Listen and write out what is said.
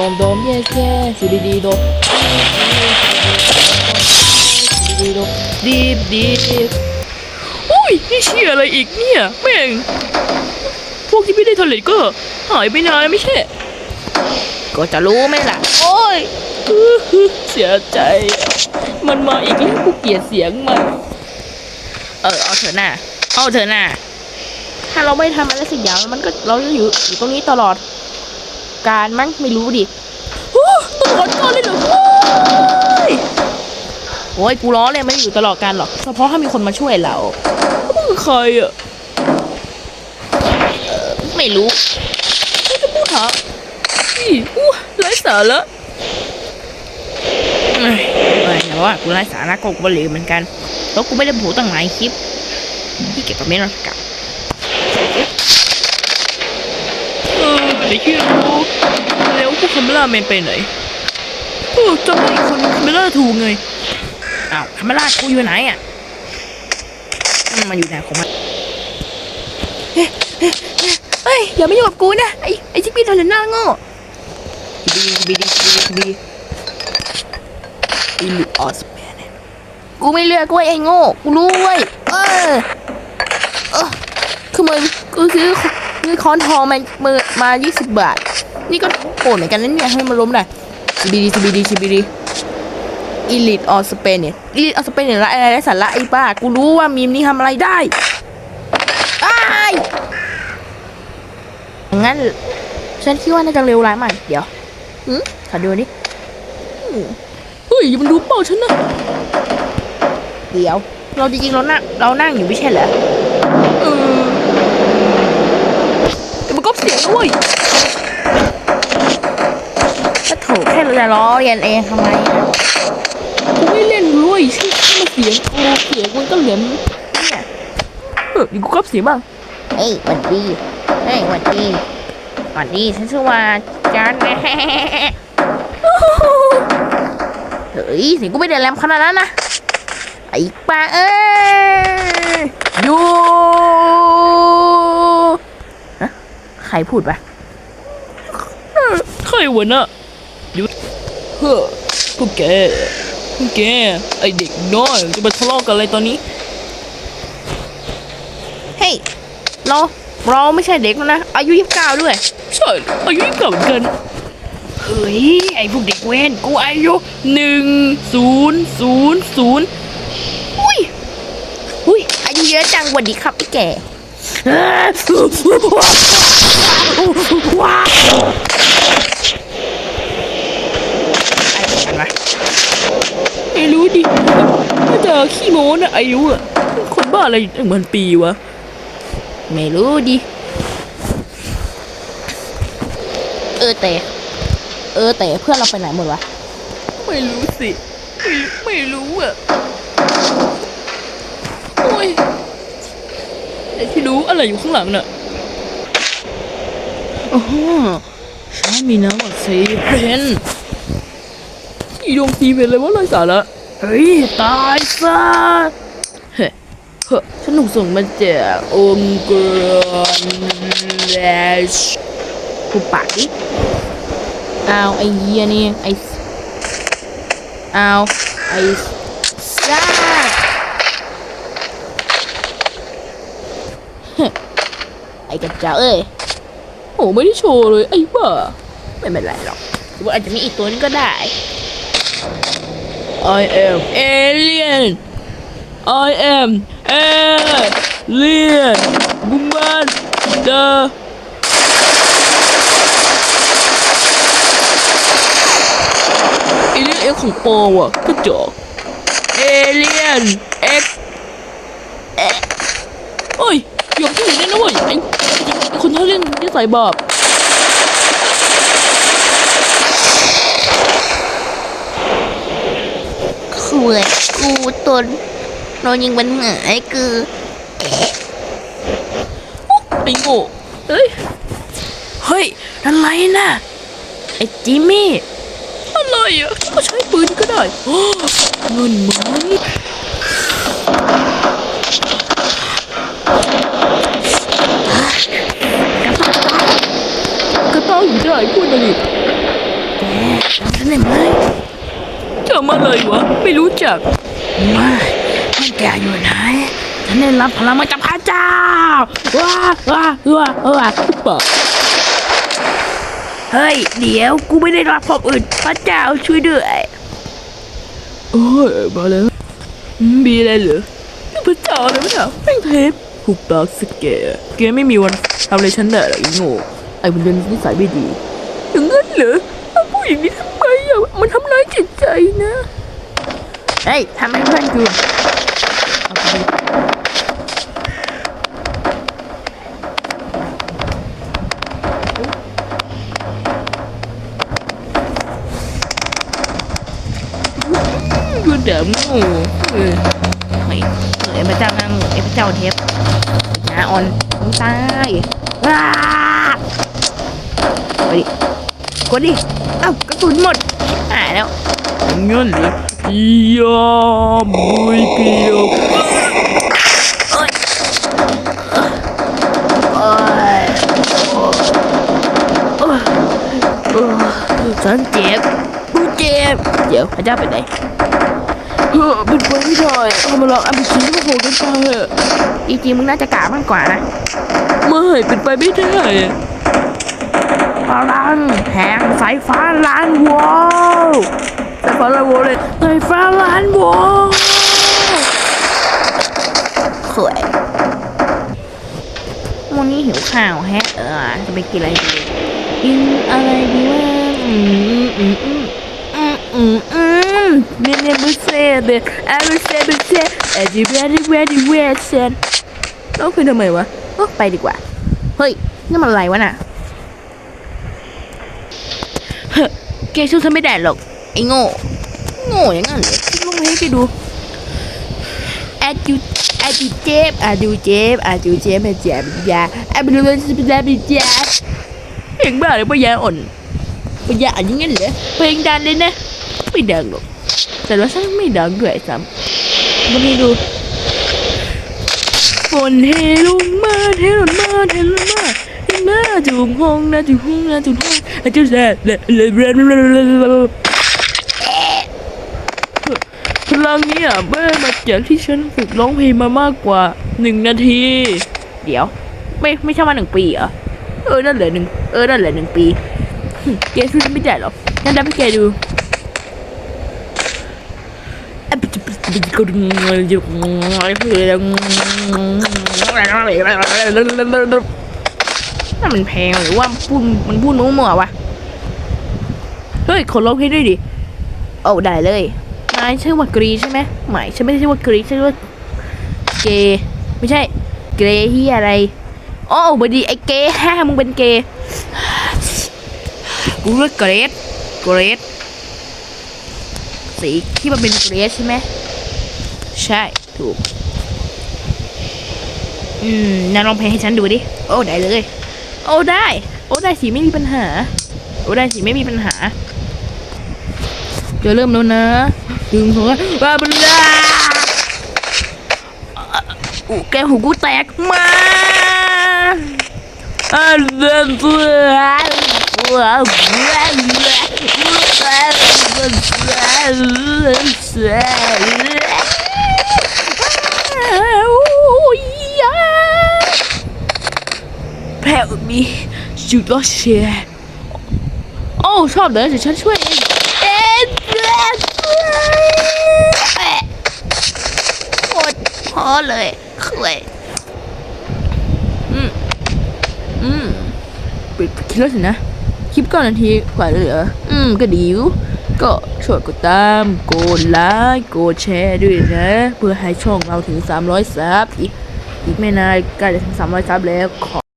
โดมโดมเย่แย่สุดีดีโดมสุดีดีโดมดีบดีบอุ้ยนี่เชียอะไรอีกเนี่ยแม่ง พวกที่ไม่ได้ทอเลตก็หายไปนานไม่ใช่ ก็จะรู้ไหมล่ะ โอ้ยอื้อหือเสียใจ มันมาอีกแล้วกูเกลียดเสียงมัน เออเอาเถอะน่ะเอาเถอะน่ะถ้าเราไม่ทำอะไรสักอย่างมันก็เราจะอยู่อยู่ตรงนี้ตลอด การมั้งไม่รู้ดิโอ้ตลอดกาลเลยเหรอโอ้ยโอ้ยกูล้อเลยไม่ได้อยู่ตลอดการหรอกเฉพาะถ้ามีคนมาช่วยเรามึงคือใครอะเอ่อไม่รู้ไม่จะพูดหาอีอู้ไร้สาระเอ้ยเอ้ยแต่ว่ากูไร้สาระก็กูบ่เหลวเหมือนกันแล้วกูไม่ได้ผูตั้งหลายคลิปที่เกี่ยวกับเมนรักกับเออไม่คิดรู้แล้วพวกคาเมล่าแมนไปไหนเออจำได้อีกคนคาเมล่าถูกไงอ้าวคาเมล่ากูอยู่ไหนอะมมันอยู่ไหนของมันเฮ้ยเฮ้เฮ้อย่ามายุ่งกับกูนะไอ้ไอ้ชิคกี้พายทะเลหน้าโง่บีบีดีบีบีอิลูออสเปนกูไม่เลือกเว้ยไอ้โง่กูรู้เว้ยเออเออคือมันกูซื้อ ซื้อค้อนทองมามามา 20 บาท นี่ก็โกรธเหมือนกันนะเนี่ยให้มันล้มได้ชิบีดีชิบีดีชิบีดีอีลิทออสเปนเนี่ยอีลิทออสเปนเนี่ยอะไรไรสาระไอ้บ้า กูรู้ว่ามีมนี้ทำอะไรได้อ้งั้น ฉันคิดว่าน่าจะเร็วร้ายมากเดี๋ยวหืมขอดูดิอืมเฮ้ยมันดูเป้าฉันนะเดี๋ยว เราจริงๆเรานั่งเรานั่งอยู่ไม่ใช่เหรอเออแต่ มันก็เสียงด้วยก็โถแค่เราจะล้อเรียนเองทำไมกูไม่เล่นด้วยใช่มันเสียงกูเสียงมันก็เหลือเนี่ยเออเดี๋ยกูก็เสียงบ้างเฮ้ยหวัดดีเฮ้ยหวัดดีหวัดดีฉันชื่อว่าจันเฮ้ยเสียงกูไม่ได้แรงขนาดนั้นนะไอ้ป้าเอ้ยโยฮะ ใครพูดปะใครวะน่ะหยุดเฮ้อพวกแกพวกแก ไอเด็กน้อยจะมาทะเลาะกันอะไรตอนนี้ เฮ้ยเราเราไม่ใช่เด็กแล้วนะ อายุยี่สิบเก้าด้วย ใช่ อายุยี่สิบเก้าเหมือนกันเฮ้ย ไอพวกเด็กเว้นกูอายุหนึ่งศูนย์ศูนย์ศูนย์อุ้ยอุ้ยอายุเยอะจังหวัดดีครับไอ้แก่ ว้าวอะไรกันวะไม่รู้ดิน่าจะขี้โม้นะอายุอะคนบ้าอะไรเหมือนปีวะ ไม่รู้ดิ เออแต่ เออแต่เพื่อนเราไปไหนหมดวะ ไม่รู้สิ ไม่ไม่รู้อะโอ้ย แต่ที่รู้อะไรอยู่ข้างหลังน่ะอ๋อฉันมีน้ำอักเสบเป็นอีดวงทีเป็นอะไรวะไรสาระเฮ้ย ตายซะเฮ้เฮ้ฉันถูกส่งมาจากองค์กรแลชกูปากดิเอาไอเยียนี่ไอเอาไอซ่า ไอ้ กระเจ้าเอ้ยโหไม่ได้โชว์เลยไอ้บ้าไม่เป็นไรหรอกหรือว่าอาจจะมีอีกตัวนึงก็ได้ I am alien I am alien woman the เอเลียนเอ็กของปอว่ะก็จอกเอเลียนเอ็กเอ้ยหยอกที่อยู่นี่นะเว้ยไอ้ไอ้คน ที่เล่นที่ใส่บาปขวดกูตนนอนยิงมันเหงายคือไอ้โง่เฮ้ย เฮ้ย อะไรน่ะ ไอ้จิมมี่ อะไรอะก็ใช้ปืนก็ได้โอ้เงินไหมกระเป๋าอยู่ ได้พูดมาดิฉันได้ไหมทำอะไรวะ ไม่รู้จักไม่มันแกอยู่ไหนฉันได้รับพลังมาจากพระเจ้าว้าว้าว้าว้าปะเฮ้ย เดี๋ยวกูไม่ได้รับความอื่น พระเจ้าช่วยด้วยโอ้ยมาแล้วอืมมีอะไรเหรอนี่พระเจ้าเลยไม่ใช่แม่งเทปหุบปากสแกแกไม่มีวันทำอะไรฉันได้หรอกไอ้โง่ ไอ้มันเดินนิสัยไม่ดีอย่างนั้นเหรอเอาพูดอย่างนี้ทำไมอะมันทำร้ายจิตใจนะเฮ้ยทำให้เพื่อนกูกูเดำโง่เออเฮ้ยเอ้ยพระเจ้านั่งเอ้ยพระเจ้าเทปหาออนงตายว้าไปดิ กดดิ เอ้ากระสุนหมดหายแล้วอย่างนั้นเหรอยาไม่เกี่ยวโอ้ยโอ้ยโอ้ยฉันเจ็บกูเจ็บ เดี๋ยวพระเจ้าไปไหนเฮ้อเป็นไปไม่ได้ทำอะไรอันเป็นชิ้นก็โหดกันไปอะจริงๆมึงน่าจะกล้ามากกว่านะ ไม่เป็นไปไม่ได้อะ พลังแห่งสายฟ้าล้านวอลแต่ฟ้าละโวอลเลยสายฟ้าล้านวอลสวยวันนี้หิวข้าวแฮะเออจะไปกินอะไรดีกินอะไรดีวะอืมอืมอืมอืมอืมอืมเนี่ยเนี่ยไม่เซ่เด็ดไอ้ไม่เซ่ไม่เซ่ไอ้จีเวดีเวดีเวดเซนต้องคุยทำไมวะโอ้ไปดีกว่า เฮ้ยนี่มันอะไรวะน่ะ แกช่วยฉันไม่ได้หรอก ไอ้โง่ โง่อย่างนั้นเหรอลงมาให้แกดูอาจูอาจูเจ็บอาจูเจ็บอาจูเจ็บอาเจ็บยาอาบลูนสปิลาบิจาเห็นบ้าเลยปะยาอ่อนปัญญาอันนี้งั้นเหรอเพลงดันเลยนะไม่ดังหรอกแต่ว่าฉันไม่ดังด้วยซ้ำมาให้ดูฝนเทลงมาเทลงมาเทลงมา เทลงมาจุ่มห้องนะจุ่มห้องนะจุ่มห้องอาจจะแซ่เลยเลยเลยพลังเนี่ยเมื่อมาจากที่ฉันฝึกร้องเพลงมามากกว่าหนึ่งนาที เดี๋ยว ไม่ไม่ใช่ว่าหนึ่งปีเหรอเออนั่นแหละหนึ่งเออนั่นแหละหนึ่งปีแกช่วยฉันไม่ได้หรอกงั้นดับให้แกดูอะปิ๊บปิ๊บปิ๊บก็ดึงอยู่เพื่อ นนั่นมันเพลงหรือว่าพูดมันพูดมั่วๆวะเฮ้ยขอร้องเพลงด้วยดิโอ้ได้เลยนายชื่อว่ากรีใช่ไหมไม่ฉันไม่ได้ชื่อว่ากรีชื่อว่าเกย์ไม่ใช่เกรย์ที่อะไรโอ้บดีไอ้เกย์ฮ่ามึงเป็นเกย์กูเรียกเกรดเกรดสีที่มันเป็นเกรดใช่ไหมใช่ถูก อืมนายลองเพลงให้ฉันดูดิ โอ้ ได้เลย โอ้ได้ โอ้ได้สิไม่มีปัญหา โอ้ได้สิไม่มีปัญหาจะเริ่มแล้วนะดึงหัวบาบลาอูแกหูกูแตกมาอันเดินเสือแพรมีจุดล้อเชียโอ้ชอบเลยเดี๋ยวฉันช่วยเองเอ็นโคตรพอเลยคุยอืมอืมปิดคลิปแล้วสินะ คลิปก้อนนาทีกว่าเลยเหรออืม ก็ดีอยู่ก็ช่วยกดตามกดไลค์กดแชร์ด้วยนะ เพื่อให้ช่องเราถึง 300 ซับอีกอีกไม่นานใกล้จะถึง300 ซับแล้วขอ